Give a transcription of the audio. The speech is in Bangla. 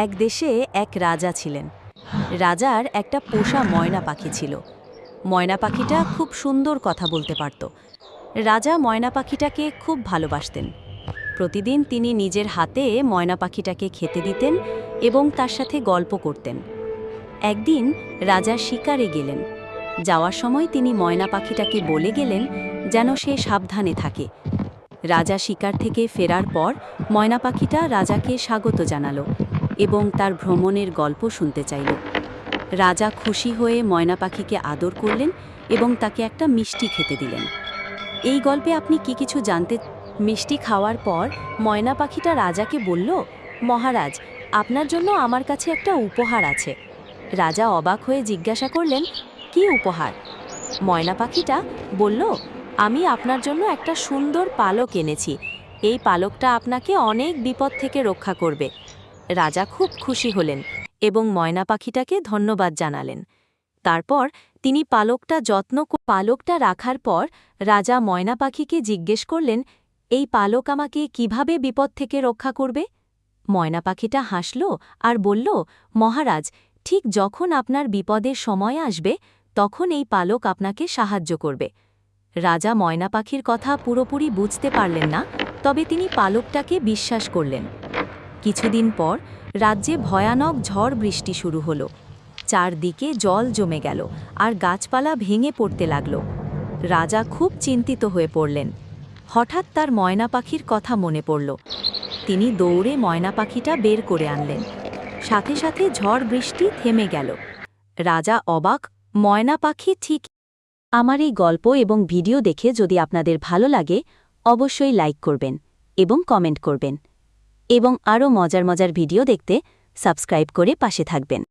এক দেশে এক রাজা ছিলেন। রাজার একটা পোষা ময়না পাখি ছিল। ময়না পাখিটা খুব সুন্দর কথা বলতে পারত। রাজা ময়না পাখিটাকে খুব ভালোবাসতেন। প্রতিদিন তিনি নিজের হাতে ময়না পাখিটাকে খেতে দিতেন এবং তার সাথে গল্প করতেন। একদিন রাজা শিকারে গেলেন। যাওয়ার সময় তিনি ময়না পাখিটাকে বলে গেলেন যেন সে সাবধানে থাকে। রাজা শিকার থেকে ফেরার পর ময়না পাখিটা রাজাকে স্বাগত জানালো। এবং তার ভ্রমণের গল্প শুনতে চাইল। রাজা খুশি হয়ে ময়না পাখিকে আদর করলেন এবং তাকে একটা মিষ্টি খেতে দিলেন। এই গল্পে আপনি কি কিছু জানতে, মিষ্টি খাওয়ার পর ময়না পাখিটা রাজাকে বলল, মহারাজ, আপনার জন্য আমার কাছে একটা উপহার আছে। রাজা অবাক হয়ে জিজ্ঞাসা করলেন, কি উপহার? ময়না পাখিটা বলল, আমি আপনার জন্য একটা সুন্দর পালক এনেছি। এই পালকটা আপনাকে অনেক বিপদ থেকে রক্ষা করবে। রাজা খুব খুশি হলেন এবং ময়না পাখিটাকে ধন্যবাদ জানালেন। তারপর তিনি পালকটা যত্ন পালকটা রাখার পর রাজা ময়না পাখিকে জিজ্ঞেস করলেন, এই পালক আমাকে কীভাবে বিপদ থেকে রক্ষা করবে? ময়না পাখিটা হাসল আর বলল, মহারাজ, ঠিক যখন আপনার বিপদের সময় আসবে, তখন এই পালক আপনাকে সাহায্য করবে। রাজা ময়না পাখির কথা পুরোপুরি বুঝতে পারলেন না, তবে তিনি পালকটাকে বিশ্বাস করলেন। কিছুদিন পর রাজ্যে ভয়ানক ঝড় বৃষ্টি শুরু হলো। চারদিকে জল জমে গেল আর গাছপালা ভেঙে পড়তে লাগল। রাজা খুব চিন্তিত হয়ে পড়লেন। হঠাৎ তার ময়না পাখির কথা মনে পড়ল। তিনি দৌড়ে ময়না পাখিটা বের করে আনলেন। সাথে সাথে ঝড় বৃষ্টি থেমে গেল। রাজা অবাক, ময়না পাখি ঠিক আমার এই গল্প এবং ভিডিও দেখে যদি আপনাদের ভালো লাগে, অবশ্যই লাইক করবেন এবং কমেন্ট করবেন। এবং আরও মজার মজার ভিডিও দেখতে সাবস্ক্রাইব করে পাশে থাকবেন।